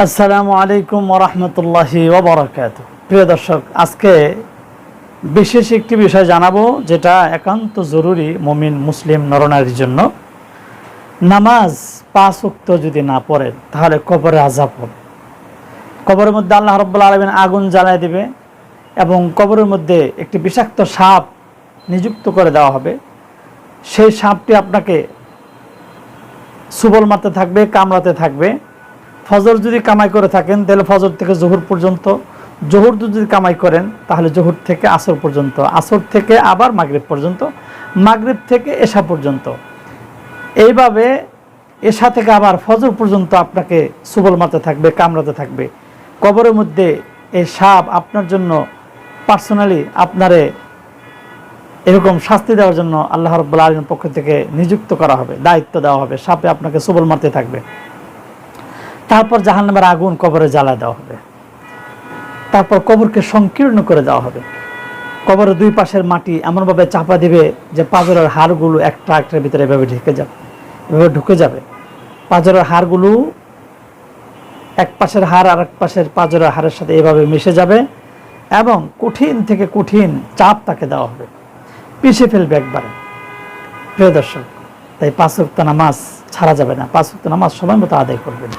আসসালামু আলাইকুম ওরহমতুল্লাহি ওবরাকাত প্রিয় দর্শক, আজকে বিশেষ একটি বিষয় জানাব, যেটা একান্ত জরুরি মমিন, মুসলিম, নরনারীর জন্য। নামাজ পাঁচ উক্ত যদি না পড়েন, তাহলে কবরে আজাব হবে। কবরের মধ্যে আল্লাহ রব্বুল আলমিন আগুন জ্বালায় দেবে এবং কবরের মধ্যে একটি বিষাক্ত সাপ নিযুক্ত করে দেওয়া হবে। সেই সাপটি আপনাকে সুবল মারতে থাকবে, কামড়াতে থাকবে। ফজর যদি কামাই করে থাকেন, তাহলে ফজর থেকে জোহর পর্যন্ত, জোহর যদি কামাই করেন, তাহলে জোহর থেকে আসর পর্যন্ত, আসর থেকে আবার মাগরিব পর্যন্ত, মাগরিব থেকে এশা পর্যন্ত। এইভাবে এশা থেকে আবার ফজর পর্যন্ত আপনাকে সুবল মারতে থাকবে, কামড়াতে থাকবে। কবরের মধ্যে এই সাপ আপনার জন্য পার্সোনালি আপনারে এরকম শাস্তি দেওয়ার জন্য আল্লাহ রব্বুল আলমের পক্ষ থেকে নিযুক্ত করা হবে, দায়িত্ব দেওয়া হবে, সাপে আপনাকে সুবল মারতে থাকবে। তারপর জাহান্নামের আগুন কবরে জ্বালা দেওয়া হবে। তারপর কবরকে সংকীর্ণ করে দেওয়া হবে। কবরের দুই পাশের মাটি এমনভাবে চাপা দিবে যে পাজরের হাড়গুলো একটা একটার ভিতরে এভাবে ঢেকে যাবে, এভাবে ঢুকে যাবে। পাজরের হাড়গুলো এক পাশের হাড় আর এক পাশের পাজরের হাড়ের সাথে এভাবে মিশে যাবে এবং কঠিন থেকে কঠিন চাপ তাকে দেওয়া হবে। পিছিয়ে ফেলবে একবারে। প্রিয় দর্শক, তাই পাঁচ নামাজ ছাড়া যাবে না। পাঁচ নামাজ সময় মতো আদায় করবেন।